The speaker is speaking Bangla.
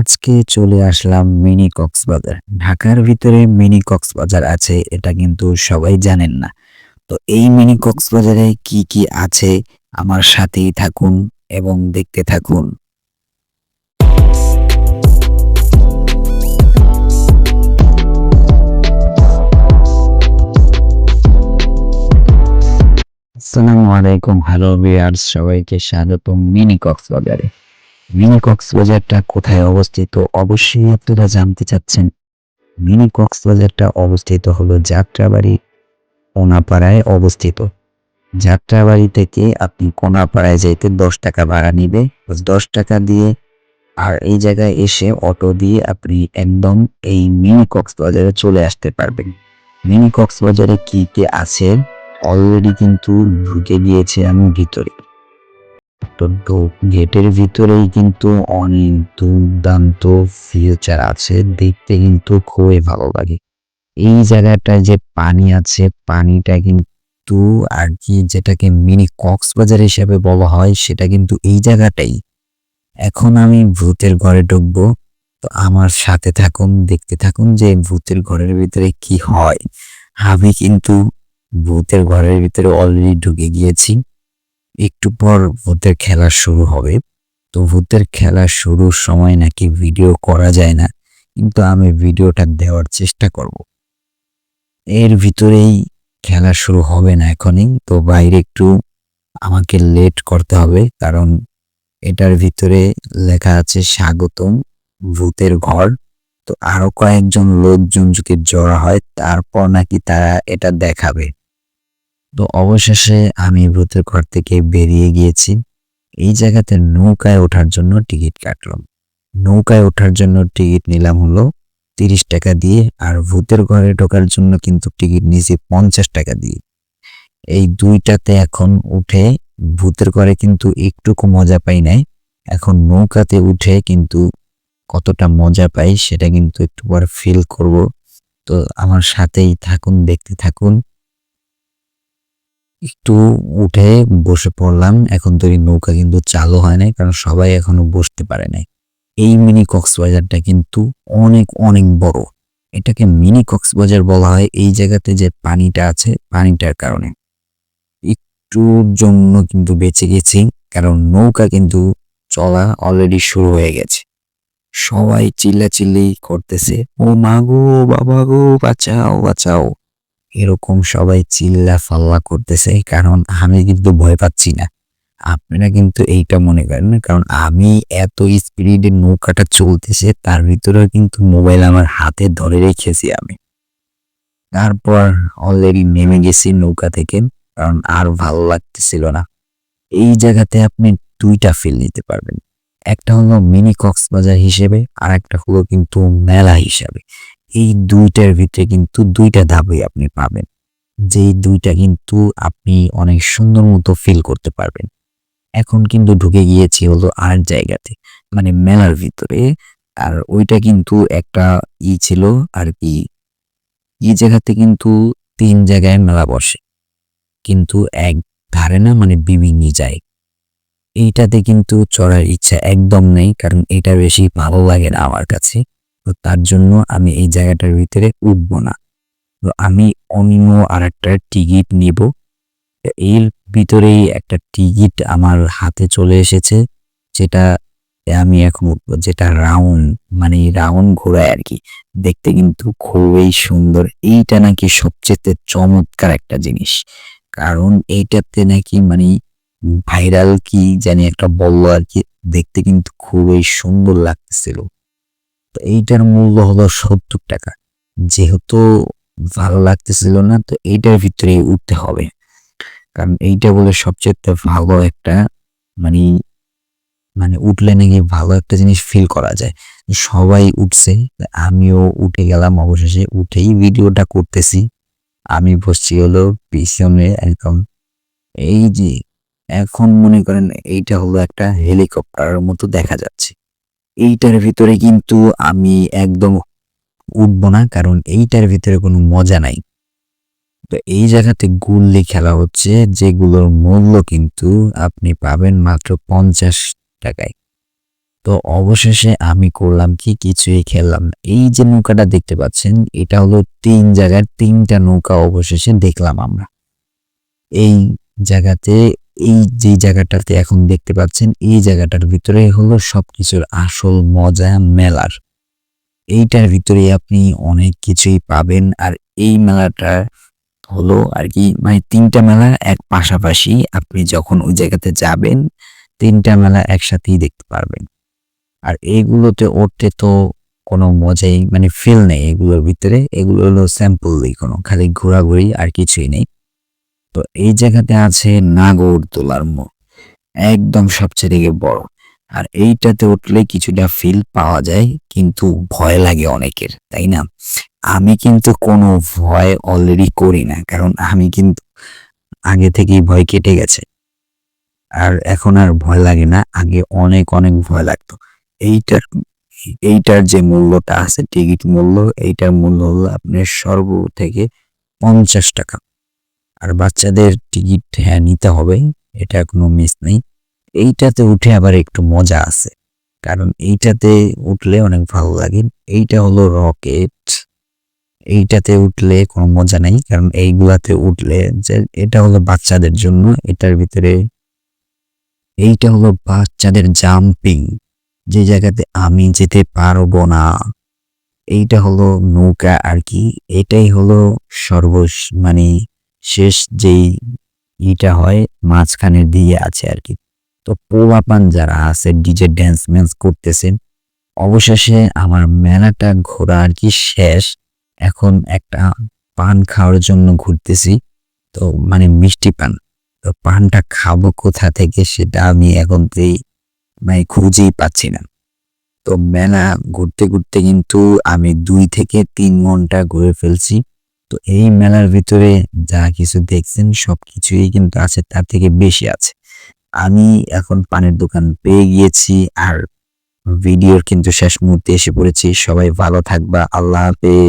আজকে চলে আসলাম মিনি কক্সবাজার। ঢাকার ভিতরে মিনি কক্সবাজার আছে, এটা কিন্তু সবাই জানেন না। তো এই মিনি কক্সবাজারে কি কি আছে, আমার সাথেই থাকুন এবং দেখতে থাকুন। আসসালামু আলাইকুম, হ্যালো ভিউয়ার্স, সবাইকে স্বাগতম মিনি কক্সবাজারে। মিনি কক্সবাজারটা কোথায় অবস্থিত অবশ্যই আপনারা জানতে চাচ্ছেন। মিনি কক্সবাজারটা অবস্থিত হলো যাত্রাবাড়ি কোনাপাড়ায় অবস্থিত। যাত্রাবাড়ি থেকে আপনি কোনাপাড়ায় যেতে দশ টাকা ভাড়া নিবে। দশ টাকা দিয়ে আর এই জায়গায় এসে অটো দিয়ে আপনি একদম এই মিনি কক্সবাজারে চলে আসতে পারবেন। মিনি কক্সবাজারে কি কি আছে? অলরেডি কিন্তু ঢুকে গিয়েছে আমি ভিতরে। তো ঢো- গেটের ভিতরেই কিন্তু অনেক দুর্দান্ত ফিউচার আছে। দেখতে কিন্তু খুবই ভালো লাগে। এই জায়গাটায় যে পানি আছে, পানিটা কিন্তু আর কি যেটাকে মিনি কক্সবাজার হিসাবে বলা হয়, সেটা কিন্তু এই জায়গাটাই। এখন আমি ভূতের ঘরে ঢুকবো। তো আমার সাথে থাকুন, দেখতে থাকুন যে ভূতের ঘরের ভিতরে কি হয়। আমি কিন্তু ভূতের ঘরের ভিতরে অলরেডি ঢুকে গিয়েছি। একটু পর ভূতের খেলা শুরু হবে। তো ভূতের খেলা শুরুর সময় নাকি ভিডিও করা যায় না, কিন্তু আমি ভিডিওটা দেওয়ার চেষ্টা করব। এর ভিতরেই খেলা শুরু হবে না এখনই, তো বাইরে একটু আমাকে লেট করতে হবে, কারণ এটার ভিতরে লেখা আছে, স্বাগতম ভূতের ঘর। তো আরও কয়েকজন লোকজন যদি জড়া হয়, তারপর নাকি তারা এটা দেখাবে। তো অবশেষে আমি ভূতের ঘর থেকে বেরিয়ে গিয়েছি। এই জায়গাতে নৌকায় ওঠার জন্য টিকিট কাটলাম। নৌকায় ওঠার জন্য টিকিট নিলাম হলো তিরিশ টাকা দিয়ে আর ভূতের ঘরে ঢোকার জন্য কিন্তু টিকিট নিয়েছি পঞ্চাশ টাকা দিয়ে। এই দুইটাতে এখন উঠে ভূতের ঘরে কিন্তু একটুকু মজা পাই নাই। এখন নৌকাতে উঠে কিন্তু কতটা মজা পাই সেটা কিন্তু একটু পর ফিল করব। তো আমার সাথেই থাকুন, দেখতে থাকুন। একটু উঠে বসে পড়লাম। এখন তো এই নৌকা কিন্তু চালু হয় নাই, কারণ সবাই এখনও বসতে পারে নাই। এই মিনি কক্সবাজারটা কিন্তু অনেক অনেক বড়। এটাকে মিনি কক্সবাজার বলা হয়। এই জায়গাতে যে পানিটা আছে, পানিটার কারণে। একটুর জন্য কিন্তু বেঁচে গেছি, কারণ নৌকা কিন্তু চলা অলরেডি শুরু হয়ে গেছে। সবাই চিল্লাচিল্লি করতেছে, ও মা গো, বাবা গো, বাঁচাও বাঁচাও। এরকম সবাই চিল্লা ফাল্লা করতেছে, কারণ আমি কিন্তু ভয় পাচ্ছি না। আপনারা কিন্তু এইটা মনে করেন কারণ আমি এত স্পিডে নৌকাটা চলতেছে, তার ভিতরেও কিন্তু মোবাইল আমার হাতে ধরে রেখেছি আমি। তারপর অলরেডি নেমে গেছি নৌকা থেকে, কারণ আর ভালো লাগতেছিল না। এই জায়গাতে আপনি দুইটা ফিল নিতে পারবেন। একটা হলো মিনি কক্সবাজার হিসেবে, আর একটা হলো কিন্তু মেলা হিসাবে। এই দুইটার ভিতরে কিন্তু দুইটা ধাপই আপনি পাবেন। যেই দুইটা কিন্তু আপনি অনেক সুন্দর মতো ফিল করতে পারবেন। এখন কিন্তু ঢুকে গিয়েছি হলো আর জায়গাতে মানে মেলার ভিতরে। আর ওইটা কিন্তু একটা ই ছিল আর কি এই জায়গাতে কিন্তু তিন জায়গায় মেলা বসে। কিন্তু এক ধারে না মানে বিভিন্ন যায়। এইটাতে কিন্তু চড়ার ইচ্ছা একদম নেই, কারণ এটা বেশি ভালো লাগে না আমার কাছে। তো তার জন্য আমি এই জায়গাটার ভিতরে উঠবো না। তো আমি অন্য আর একটা টিকিট নিব। এর ভিতরেই একটা টিকিট আমার হাতে চলে এসেছে, যেটা আমি এখন উঠবো, যেটা রাউন্ড মানে রাউন্ড ঘোরায় আর কি। দেখতে কিন্তু খুবই সুন্দর। এইটা নাকি সবচেয়ে চমৎকার একটা জিনিস। কারণ এইটাতে নাকি মানে ভাইরাল কি জানি একটা বলল আর কি, দেখতে কিন্তু খুবই সুন্দর লাগতেছিল। এইটার মূল্য হলো সত্তর টাকা। যেহেতু ভালো লাগতেছিল না, তো এইটার ভিতরে উঠতে হবে। কারণ এইটা বলে সবচেয়ে ভালো একটা মানে মানে উঠলে নাকি ভালো একটা জিনিস ফিল করা যায়। সবাই উঠছে, আমিও উঠে গেলাম অবশেষে, উঠেই ভিডিওটা করতেছি। আমি বসছি হলো পিছনে একদম, এই যে এখন মনে করেন এইটা হলো একটা হেলিকপ্টারের মতো দেখা যাচ্ছে। এইটার ভিতরে কিন্তু আমি একদম উঠবো না, কারণ এইটার ভিতরে কোনো মজা নাই। তো এই জায়গাতে গুল্লি খেলা হচ্ছে, যেগুলোর মূল্য কিন্তু আপনি পাবেন মাত্র পঞ্চাশ টাকায়। তো অবশেষে আমি করলাম কি, কিছুই খেললাম। এই যে নৌকাটা দেখতে পাচ্ছেন, এটা হলো তিন জায়গার তিনটা নৌকা অবশেষে দেখলাম আমরা। এই জায়গাতে এই যে জায়গাটাতে এখন দেখতে পাচ্ছেন, এই জায়গাটার ভিতরে হলো সবকিছুর আসল মজা মেলার। এইটার ভিতরে আপনি অনেক কিছুই পাবেন আর এই মেলাটা হলো আর কি মানে তিনটা মেলা এক পাশাপাশি আপনি যখন ওই জায়গাতে যাবেন, তিনটা মেলা একসাথেই দেখতে পারবেন। আর এইগুলোতে উঠতে তো কোনো মজাই মানে ফিল নেই এগুলোর ভিতরে, এগুলো হলো স্যাম্পল স্যাম্পলই কোনো, খালি ঘোরাঘুরি আর কিছুই নেই। তো এই জায়গাতে আছে নাগরদোলার মোড়। একদম সবচেয়ে থেকে বড়। আর এইটাতে উঠলে কিছুটা ফিল পাওয়া যায়, কিন্তু ভয় লাগে অনেকের, তাই না? আমি কিন্তু কোনো ভয় অলরেডি করি না, কারণ আমি কিন্তু আগে থেকেই ভয় কেটে গেছে। আর এখন আর ভয় লাগে না, আগে অনেক অনেক ভয় লাগতো। এইটার এইটার যে মূল্যটা আছে টিকিট মূল্য, এইটার মূল্য হলো আপনার সর্ব থেকে পঞ্চাশ টাকা। আর বাচ্চাদের টিকিট হ্যাঁ নিতে হবে, এটা কোনো মিস নেই। এইটাতে উঠে আবার একটু মজা আছে, কারণ এইটাতে উঠলে অনেক ভালো লাগে। এইটা হলো রকেট, এইটাতে উঠলে কোনো মজা নেই, কারণ এইগুলাতে উঠলে যে এটা হলো বাচ্চাদের জন্য, এটার ভিতরে এইটা হলো বাচ্চাদের জাম্পিং, যে জায়গাতে আমি যেতে পারব না। এইটা হলো নৌকা আর কি, এটাই হলো সর্বস মানে শেষ যেই ইটা হয় মাঝখানে দিয়ে আছে আর কি। তো পোলাপান যারা আছে ডিজে ড্যান্স ম্যান্স করতেছে অবশেষে আমার মেলাটা ঘোরা আর কি শেষ। এখন একটা পান খাওয়ার জন্য ঘুরতেছি। তো মানে মিষ্টি পান। তো পানটা খাব কোথা থেকে সেটা আমি এখন মানে খুঁজেই পাচ্ছি না। তো মেলা ঘুরতে ঘুরতে কিন্তু আমি দুই থেকে তিন ঘণ্টা ঘুরে ফেলছি। তো এই মেলার ভিতরে যা কিছু দেখছেন সব কিছুই কিন্তু আছে, তার থেকে বেশি আছে। আমি এখন পানের দোকান পেয়ে গিয়েছি আর ভিডিওর কিন্তু শেষ মুহূর্তে এসে পড়েছি। সবাই ভালো থাকবা, আল্লাহ হাফেজ।